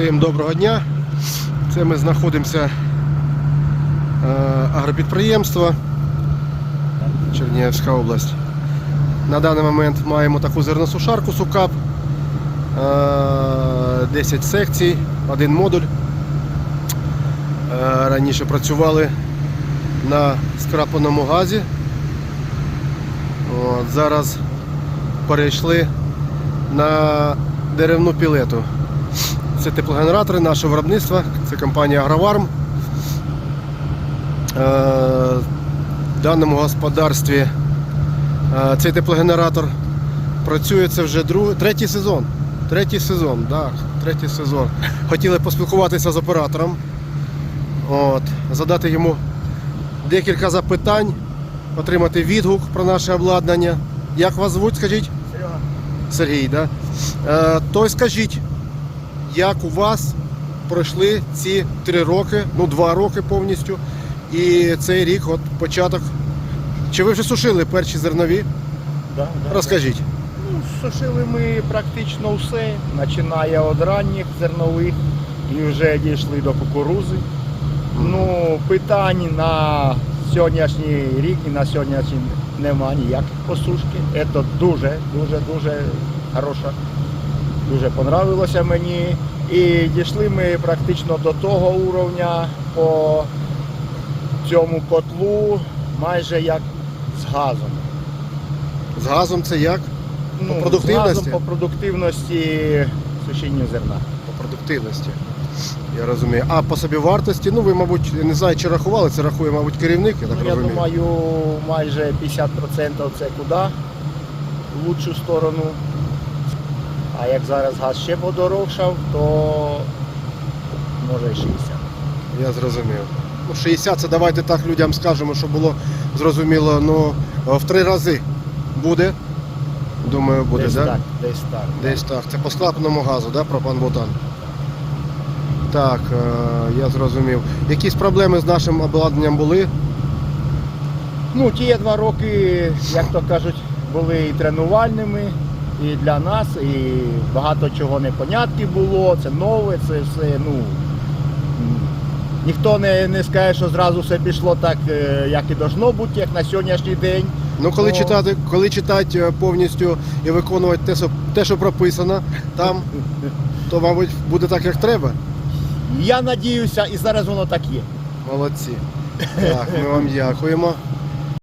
Всім доброго дня. Це ми знаходимося е, агропідприємство Чернігівська область. На даний момент маємо таку зерносушарку Сукап. Е, 10 секцій, один модуль. Е, Раніше працювали на скрапленому газі. От, зараз перейшли на деревну пілету. Це теплогенератори нашого виробництва, це компанія Агроварм. Е, В даному господарстві е, цей теплогенератор працює це вже другий, третій сезон. Третій сезон, так, третій сезон. Хотіли поспілкуватися з оператором, от, задати йому декілька запитань, отримати відгук про наше обладнання. Як вас звуть, скажіть? Серега. Сергій, да? Е, то скажіть, як у вас пройшли ці три роки, ну два роки повністю, і цей рік, от початок. Чи ви вже сушили перші зернові? Да, да, Розкажіть. Ну, сушили ми практично все, починає від ранніх зернових і вже дійшли до кукурузи. Ну, питань на сьогоднішній рік і на сьогоднішній нема ніяких посушки. Це дуже, дуже, дуже хороша. Дуже понравилося мені. І дійшли ми практично до того уровня по цьому котлу, майже як з газом. З газом це як? Ну, продуктивності? з газом по продуктивності сушіння зерна. По продуктивності. Я розумію. А по собі вартості, ну ви, мабуть, не знаю, чи рахували, це рахує, мабуть, керівник, я так Ну, я думаю, майже 50% це куди? В лучшу сторону. А як зараз газ ще подорожчав, то може і 60. Я зрозумів. Ну, 60 це давайте так людям скажемо, щоб було зрозуміло, ну в три рази буде. Думаю, буде, десь да? так, десь так. Десь так. Це по склапаному газу, да, пропан-бутан? Так, е, я зрозумів. Якісь проблеми з нашим обладнанням були? Ну, ті два роки, як то кажуть, були і тренувальними, і для нас, і багато чого непонятки було, це нове, це все, ну. Ніхто не, не скаже, що зразу все пішло так, е, як і должно бути, як на сьогоднішній день. Ну, коли Ну. читати, коли читати е, повністю і виконувати те, що, те, що прописано там, то, мабуть, буде так, як треба. Я надіюся, і зараз воно так є. Молодці. Так, ми вам дякуємо.